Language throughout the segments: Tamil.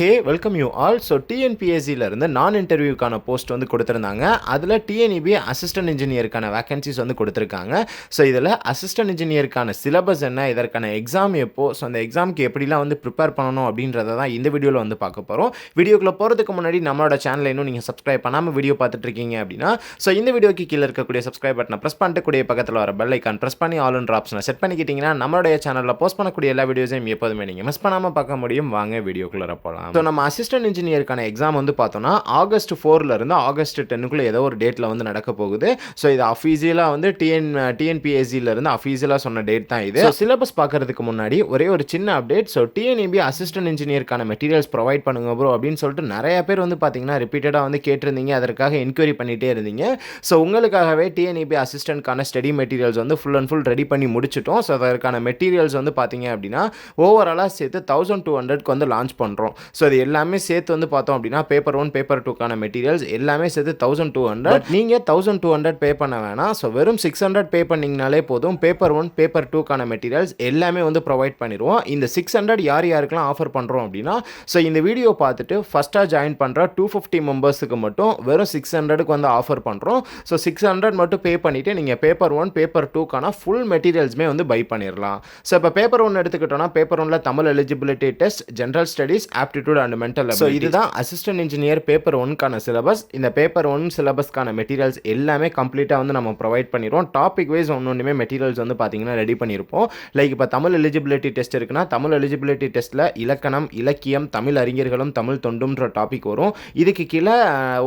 Hey welcome you all so டிஎன்பிஎஸ்சியிலேருந்து நான் இன்டர்வியூக்கான போஸ்ட் வந்து கொடுத்துருந்தாங்க. அதில் டிஎன்இபி அசிஸ்டன்ட் இன்ஜினியருக்கான வேகன்சிஸ் வந்து கொடுத்துருக்காங்க. ஸோ இதில் அசிஸ்டன்ட் இன்ஜினியருக்கான சிலபஸ் என்ன இதற்கான எக்ஸாம் எப்போ ஸோ அந்த எக்ஸாமுக்கு எப்படிலாம் வந்து ப்ரிப்பேர் பண்ணணும் அப்படின்றத தான் இந்த வீடியோவில் வந்து பார்க்க போகிறோம் வீடியோக்குள்ளே போகிறதுக்கு முன்னாடி நம்மளோட சேனலை இன்னும் நீங்கள் சப்ஸ்கிரைப் பண்ணாமல் வீடியோ பார்த்துட்ருக்கீங்க அப்படின்னா ஸோ இந்த வீடியோக்கு கீழே இருக்கக்கூடிய சப்ஸ்கிரைப் பட்டனை ப்ரெஸ் பண்ணிட்டு பக்கத்தில் வர பெல் ஐக்கான் ப்ரெஸ் பண்ணி ஆல்ன்ற ஆப்ஷனை செட் பண்ணிக்கிட்டிங்கன்னா நம்மளுடைய சேனலில் போஸ்ட் பண்ணக்கூடிய எல்லா வீடியோஸையும் எப்போதுமே நீங்கள் மிஸ் பண்ணாமல் பார்க்க முடியும். வாங்க வீடியோக்குள்ளே போகலாம் ஸோ நம்ம அசிஸ்டன்ட் இன்ஜினியருக்கான எக்ஸாம் வந்து பார்த்தோம்னா ஆகஸ்ட் ஃபோர்ல இருந்து ஆகஸ்ட் டென்னுக்குள்ளே ஏதோ ஒரு டேட்டில் வந்து நடக்க போகுது. ஸோ இது அஃபீஷியலாக வந்து டிஎன் டிஎன்பிஎஸ்சில இருந்து அஃபீஷியலாக சொன்ன டேட் தான் இது. சிலபஸ் பார்க்கறதுக்கு முன்னாடி ஒரே ஒரு சின்ன அப்டேட் ஸோ டிஎன்இபி அசிஸ்டன்ட் இன்ஜினியருக்கான மெட்டீரியல்ஸ் ப்ரொவைட் பண்ணுங்க ப்ரோ அப்படின்னு சொல்லிட்டு நிறைய பேர் வந்து பார்த்தீங்கன்னா ரிப்பீட்டடாக வந்து கேட்டிருந்தீங்க. அதற்காக என்கொயரி பண்ணிட்டே இருந்தீங்க. ஸோ உங்களுக்காகவே டிஎன்இபி அசிஸ்டன்ட்கான ஸ்டடி மெட்டீரியல்ஸ் வந்து ஃபுல் அண்ட் ஃபுல் ரெடி பண்ணி முடிச்சிட்டோம். ஸோ அதற்கான மெட்டீரியல்ஸ் வந்து பார்த்தீங்க அப்படின்னா ஓவராலாக சேர்த்து தௌசண்ட் டூ ஹண்ட்ரட்க்கு வந்து லான்ச் பண்ணுறோம் ஸோ அது எல்லாமே சேர்த்து வந்து பார்த்தோம் அப்படின்னா பேப்பர் ஒன் பேப்பர் டூக்கான மெட்டீரியல்ஸ் எல்லாமே சேர்த்து தௌசண்ட் டூ ஹண்ட்ரட் நீங்கள் தௌசண்ட் டூ ஹண்ட்ரட் பே பண்ண வேணாம். ஸோ வெறும் சிக்ஸ் ஹண்ட்ரட் பே பண்ணிங்கனாலே போதும். பேப்பர் ஒன் பேப்பர் டூக்கான மெட்டீரியல்ஸ் எல்லாமே வந்து ப்ரொவைட் பண்ணிடுவோம். இந்த சிக்ஸ் ஹண்ட்ரட் யார் யாருக்கெல்லாம் ஆஃபர் பண்ணுறோம் அப்படின்னா ஸோ இந்த வீடியோ பார்த்துட்டு ஃபஸ்ட்டாக ஜாயின் பண்ணுற டூ ஃபிஃப்டி மெம்பர்ஸுக்கு மட்டும் வெறும் சிக்ஸ் ஹண்ட்ரடுக்கு வந்து ஆஃபர் பண்ணுறோம் ஸோ சிக்ஸ் ஹண்ட்ரட் மட்டும் பே பண்ணிவிட்டு நீங்கள் பேப்பர் ஒன் பேப்பர் டூக்கான ஃபுல் மெட்டீரியல்ஸுமே வந்து பை பண்ணிடலாம். ஸோ இப்போ பேப்பர் ஒன் எடுத்துக்கிட்டோம்னா பேப்பர் ஒன்ல Tamil eligibility test general studies aptitude and mental so இதுதான் அசிஸ்டன்ட் இன்ஜினியர் பேப்பர் ஒன்க்கான சிலபஸ் இந்த பேப்பர் ஒன் சிலபஸ்க்கான மெட்டீரியல்ஸ் எல்லாமே கம்ப்ளீட்டாக வந்து நம்ம ப்ரொவைட் பண்ணிடுவோம். டாபிக் வைஸ் ஒன்று ஒன்றுமே மெட்டீரியல்ஸ் வந்து பார்த்தீங்கன்னா ரெடி பண்ணியிருப்போம் லைக் இப்போ தமிழ் எலிஜிபிலிட்டி டெஸ்ட் இருக்குன்னா தமிழ் எலிஜிபிலிட்டி டெஸ்ட்டில் இலக்கணம் இலக்கியம் தமிழ் அறிஞர்களும் தமிழ் தொண்டுன்ற டாபிக் வரும். இதுக்கு கீழே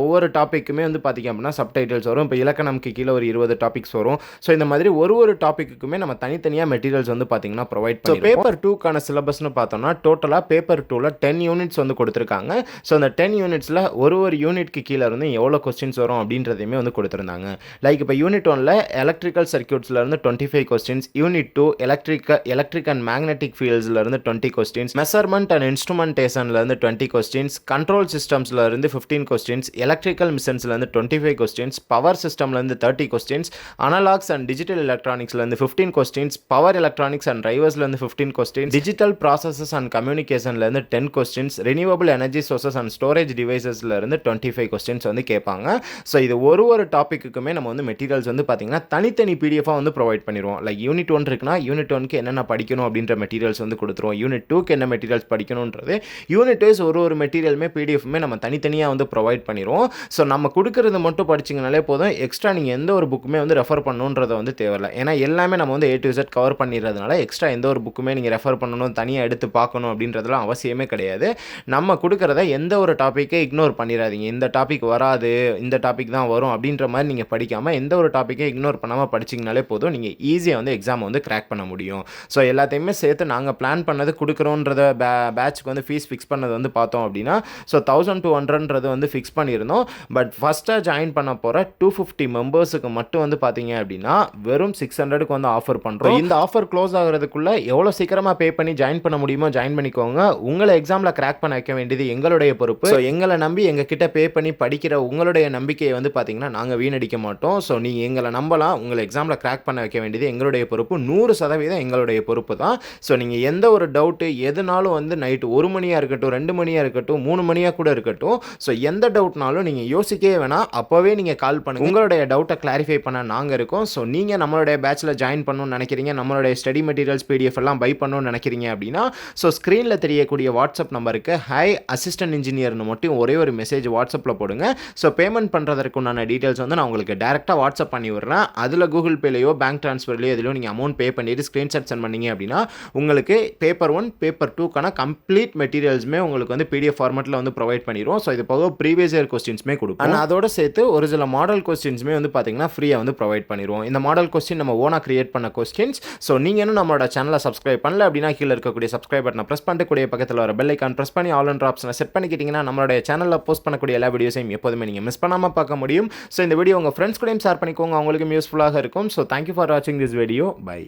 ஒவ்வொரு டாப்பிக்குமே வந்து பார்த்தீங்க அப்படின்னா சப்டைட்டில்ஸ் வரும். இப்போ இலக்கணம்க்கு கீழே ஒரு இருபது டாபிக்ஸ் வரும். ஸோ இந்த மாதிரி ஒரு ஒரு டாப்பிக்குமே நம்ம தனித்தனியாக மெட்டீரியல்ஸ் வந்து பார்த்தீங்கன்னா ப்ரொவைட் பண்ணி பேப்பர் டூக்கான சிலபஸ்னு பார்த்தோம்னா டோட்டலாக பேப்பர் டூவில் டென் யூனிட்ஸ் வந்து கொடுத்துருக்காங்க. ஸோ அந்த டென் யூனிட்ஸில் ஒரு ஒரு யூனிட்க்கு கீழே இருந்து எவ்வளோ கொஸ்டின்ஸ் வரும் அப்படின்றதையுமே வந்து கொடுத்துருந்தாங்க. லைக் இப்போ யூனிட் ஒனில் electrical சர்க்கியூட்ஸ்லேருந்து twenty five questions unit two electric electric and magnetic ஃபீல்ட்ஸ்லேருந்து twenty questions measurement and இன்ஸ்ட்ருமெண்டேஷன்லேருந்து டுவெண்ட்டி கொஸ்டின்ஸ் கண்ட்ரோல் சிஸ்டம்ஸ்லேருந்து ஃபிஃப்டீன் கொஸ்டின்ஸ் எலக்ட்ரிக்கல் மிஷன்ஸ்ல இருந்து twenty five questions power சிஸ்டம்லேருந்து thirty questions analogs and digital எலக்ட்ரானிக்ஸ்லேருந்து fifteen questions power electronics and டிரைவர்ஸ்லேருந்து fifteen questions digital processes and கம்யூனிகேஷன்லேருந்து ten questions renewable energy sources and storage டிவைசஸில் இருந்து டுவெண்ட்டி ஃபைவ் கொஸ்டின்ஸ் வந்து கேட்பாங்க. ஸோ இது ஒரு ஒரு டாப்பிக்குமே நம்ம வந்து மெட்டீரியல்ஸ் வந்து பார்த்தீங்கன்னா தனித்தனி பிடிஎஃபாக வந்து ப்ரொவைட் பண்ணிடுவோம் லைக் யூனிட் ஒன் இருக்குன்னா யூனிட் ஒன்க்கு என்னென்ன படிக்கணும் அப்படின்ற மெட்டீரியல்ஸ் வந்து கொடுத்துருவோம். யூனிட் டூக்கு என்ன மெட்டீரியல்ஸ் படிக்கணுன்றது யூனிட் வைஸ் ஒரு ஒரு மெட்டீரியலுமே பிடிஎஃப்மே நம்ம தனித்தனியாக வந்து ப்ரொவைட் பண்ணிடுவோம் ஸோ நம்ம கொடுக்கறது மட்டும் படிச்சிங்கனாலே போதும். எக்ஸ்ட்ரா நீங்கள் எந்த ஒரு புக்குமே வந்து ரெஃபர் பண்ணணுன்றத வந்து தேவையில்லை. ஏன்னா எல்லாமே நம்ம வந்து ஏ டு இசட் கவர் பண்ணிடுறதுனால எக்ஸ்ட்ரா எந்த ஒரு புக்குமே நீங்கள் ரெஃபர் பண்ணணும் தனியாக எடுத்து பார்க்கணும் அப்படின்றதுலாம் அவசியமே கிடையாது. நம்ம கொடுக்குறத எந்த ஒரு டாப்பிக்கை இக்னோர் பண்ணிடாதீங்க இந்த டாபிக் வராது இந்த டாபிக் தான் வரும் அப்படின்ற மாதிரி நீங்கள் படிக்காமல் எந்த ஒரு டாப்பிக்கை இக்னோர் பண்ணாமல் படிச்சிங்கனாலே போதும். நீங்கள் ஈஸியாக வந்து எக்ஸாம் வந்து கிராக் பண்ண முடியும். ஸோ எல்லாத்தையுமே சேர்த்து நாங்கள் பிளான் பண்ணது கொடுக்குறோன்றத பே பேட்ச்க்கு வந்து ஃபீஸ் ஃபிக்ஸ் பண்ணது வந்து பார்த்தோம் அப்படின்னா ஸோ தௌசண்ட் டூ ஹண்ட்ரட்ன்றது வந்து ஃபிக்ஸ் பண்ணியிருந்தோம். பட் ஃபஸ்ட்டாக ஜாயின் பண்ண போகிற டூ ஃபிஃப்டி மெம்பர்ஸுக்கு மட்டும் வந்து பார்த்தீங்க அப்படின்னா வெறும் சிக்ஸ் ஹண்ட்ரடுக்கு வந்து ஆஃபர் பண்ணுறோம் இந்த ஆஃபர் க்ளோஸ் ஆகிறதுக்குள்ளே எவ்வளோ சீக்கிரமாக பே பண்ணி ஜாயின் பண்ண முடியுமோ ஜாயின் பண்ணிக்கோங்க. உங்களை எக்ஸாமில் கிராக் பண்ண வைக்க வேண்டியது எங்களுடைய பொறுப்பு. ஸோ எங்களை நம்பி எங்கள் கிட்ட பே பண்ணி படிக்கிற உங்களுடைய நம்பிக்கையை வந்து பார்த்தீங்கன்னா நாங்கள் வீணடிக்க மாட்டோம். ஸோ நீங்கள் எங்களை நம்பலாம். உங்களை எக்ஸாமில் கிராக் பண்ண வைக்க வேண்டியது எங்களுடைய பொறுப்பு. நூறு சதவீதம் எங்களுடைய பொறுப்பு தான். ஸோ நீங்கள் எந்த ஒரு டவுட்டு எதுனாலும் வந்து நைட்டு ஒரு மணியாக இருக்கட்டும் ரெண்டு மணியாக இருக்கட்டும் மூணு மணியாக கூட இருக்கட்டும். ஸோ எந்த டவுட்னாலும் நீங்கள் யோசிக்கவே வேணாம். அப்போவே நீங்கள் கால் பண்ணுங்கள் உங்களுடைய டவுட்டை கிளாரிஃபை பண்ண நாங்கள் இருக்கோம். ஸோ நீங்கள் நம்மளுடைய பேட்சில் ஜாயின் பண்ணணும்னு நினைக்கிறீங்க. நம்மளுடைய ஸ்டடி மெட்டீரியல்ஸ் பிடிஎஃப் எல்லாம் பை பண்ணணும்னு நினைக்கிறீங்க அப்படின்னா ஸோ ஸ்க்ரீனில் தெரியக்கூடிய வாட்ஸ்அப் நம்பருக்கு ஹை அசிஸ்டன்ட் இன்ஜினியர்னு மட்டும் ஒரே ஒரு மெசேஜ் வாட்ஸ்அப்பில் போடுங்க. ஸோ பேமெண்ட் பண்ணுறதற்கு உண்டான டீட்டெயில்ஸ் வந்து நான் உங்களுக்கு டேரெக்டாக வாட்ஸ்அப் பண்ணி விடுறேன். அதில் கூகுள் பேலையோ பேங்க் ட்ரான்ஸ்ஃபர்லையோ எதுலையோ நீங்கள் அமௌண்ட் பே பண்ணிட்டு ஸ்க்ரீன்ஷாட் சென்ட் பண்ணீங்க அப்படின்னா உங்களுக்கு பேப்பர் ஒன் பேப்பர் டூக்கான கம்ப்ளீட் மெட்டீரியல்ஸுமே உங்களுக்கு வந்து பிடிஎஃப் ஃபார்மெட்டில் வந்து ப்ரொவைட் பண்ணிடுவோம் ஸோ இது போக ப்ரீவியஸ் இயர் கொஸ்டின்ஸுமே கொடுக்கும் ஆனால் அதோட சேர்த்து ஒரு சில மாடல் கொஸ்டின்ஸுமே வந்து பார்த்தீங்கன்னா ஃப்ரீயாக வந்து ப்ரொவைட் பண்ணிடுவோம் இந்த மாடல் கொஸ்டின் நம்ம ஓனாக கிரியேட் பண்ண கொஸ்டின்ஸ் ஸோ நீங்கள் இன்னும் நம்மளோட சேனலை சப்ஸ்கிரைப் பண்ணல அப்படின்னா கீழே இருக்கக்கூடிய சப்ஸ்கிரைப் பட்டனை ப்ரெஸ் பண்ணக்கூடிய பக்கத்தில் வர பெல் ஐக்கான் ப்ரெஸ் பண்ணி ஆல் அண்ட் ஆப்ஷனை செட் பண்ணிக்கிட்டிங்கன்னா நம்மளுடைய சேனலில் போஸ்ட் பண்ணக்கூடிய எல்லா வீடியோஸையும் எப்போதுமே நீங்கள் மிஸ் பண்ணாமல் பார்க்க முடியும். ஸோ இந்த வீடியோ உங்கள் ஃப்ரெண்ட்ஸ் கூடயும் ஷேர் பண்ணிக்கோங்க. அவங்களுக்கும் யூஸ்ஃபுல்லாக இருக்கும். ஸோ தேங்க்யூ ஃபார் வாட்சிங் திஸ் வீடியோ பை